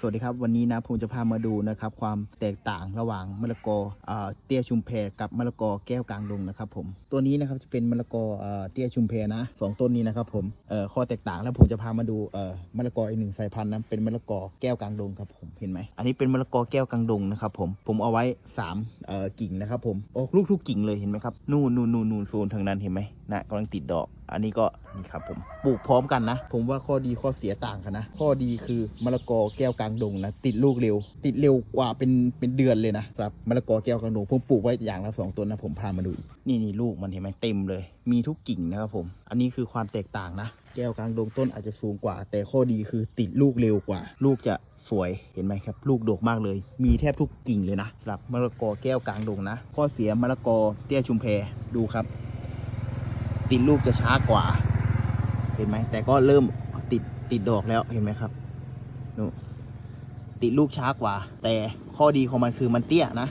สวัสดีครับวันนี้นะผมจะพามาดูนะครับความแตกต่างระหว่างมะละกอเอเตี้ยชุมแพกับมะละกอแก้วกลางดงนะครับผมตัวนี้นะครับจะเป็นมะละกอเอเตี้ยชุมแพนะสองต้นนี้นะครับผมข้อแตกต่างแล้วผมจะพามาดูมะละกออีกหนึ่งสายพันธุ์นะเป็นมะละกอแก้วกลางดงครับผมเห็นไหมอันนี้เป็นมะละกอแก้วกลางดงนะครับผมผมเอาไว้สามกิ่งนะครับผมออกลูกทุกกิ่งเลยเห็นไหมครับนู่นนู่นนู่นนู่นโซนทางนั้นเห็นไหมนะกำลังติดดอก อันนี้ก็นี่ครับผมปลูกพร้อมกันนะ ผมว่าข้อดีข้อเสียต่างกันนะ ข้อดีคือมะละกอแก้วกลางดงนะติดลูกเร็ว ติดเร็วกว่าเป็นเป็นเดือนเลยนะครับมะละกอแก้วกลางดงผมปลูกไว้อย่างละสองต้นนะผมพามาดูอีกนี่นี่ลูกมันเห็นไหมเต็มเลย มีทุกกิ่งนะครับผม อันนี้คือความแตกต่างนะ แก้วกลางดงต้นอาจจะสูงกว่า แต่ข้อดีคือติดลูกเร็วกว่า ลูกจะสวยเห็นไหมครับ ลูกดกมากเลย มีแทบทุกกิ่งเลยนะครับมะละกอแก้วกลางดงนะ ข้อเสียมะละกอเตี้ยชุมแพดูครับ ติดลูกจะช้ากว่า เห็นไหมแต่ก็เริ่มติดติดดอกแล้วเห็นไหมครับนู่นติดลูกช้ากว่า แต่ข้อดีของมันคือมันเตี้ยนะ